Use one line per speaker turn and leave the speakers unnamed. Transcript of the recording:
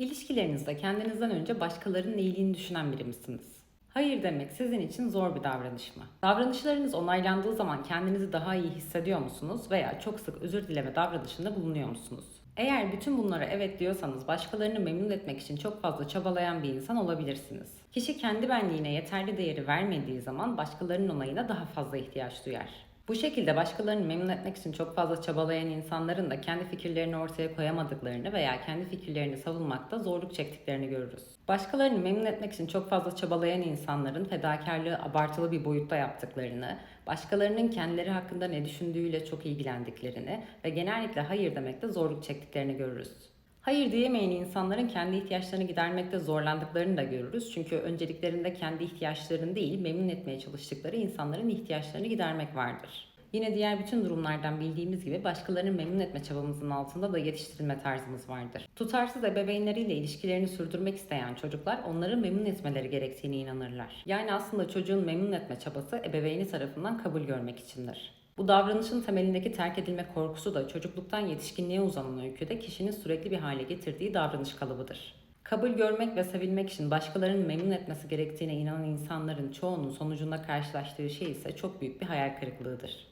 İlişkilerinizde kendinizden önce başkalarının iyiliğini düşünen biri misiniz? Hayır demek sizin için zor bir davranış mı? Davranışlarınız onaylandığı zaman kendinizi daha iyi hissediyor musunuz veya çok sık özür dileme davranışında bulunuyor musunuz? Eğer bütün bunlara evet diyorsanız başkalarını memnun etmek için çok fazla çabalayan bir insan olabilirsiniz. Kişi kendi benliğine yeterli değeri vermediği zaman başkalarının onayına daha fazla ihtiyaç duyar. Bu şekilde başkalarını memnun etmek için çok fazla çabalayan insanların da kendi fikirlerini ortaya koyamadıklarını veya kendi fikirlerini savunmakta zorluk çektiklerini görürüz. Başkalarını memnun etmek için çok fazla çabalayan insanların fedakarlığı abartılı bir boyutta yaptıklarını, başkalarının kendileri hakkında ne düşündüğüyle çok ilgilendiklerini ve genellikle hayır demekte zorluk çektiklerini görürüz. Hayır diyemeyen insanların kendi ihtiyaçlarını gidermekte zorlandıklarını da görürüz. Çünkü önceliklerinde kendi ihtiyaçlarını değil, memnun etmeye çalıştıkları insanların ihtiyaçlarını gidermek vardır. Yine diğer bütün durumlardan bildiğimiz gibi başkalarını memnun etme çabamızın altında da yetiştirilme tarzımız vardır. Tutarsız ebeveynleriyle ilişkilerini sürdürmek isteyen çocuklar onları memnun etmeleri gerektiğine inanırlar. Yani aslında çocuğun memnun etme çabası ebeveyni tarafından kabul görmek içindir. Bu davranışın temelindeki terk edilme korkusu da çocukluktan yetişkinliğe uzanan öyküde kişinin sürekli bir hale getirdiği davranış kalıbıdır. Kabul görmek ve sevilmek için başkalarının memnun etmesi gerektiğine inanan insanların çoğunun sonucunda karşılaştığı şey ise çok büyük bir hayal kırıklığıdır.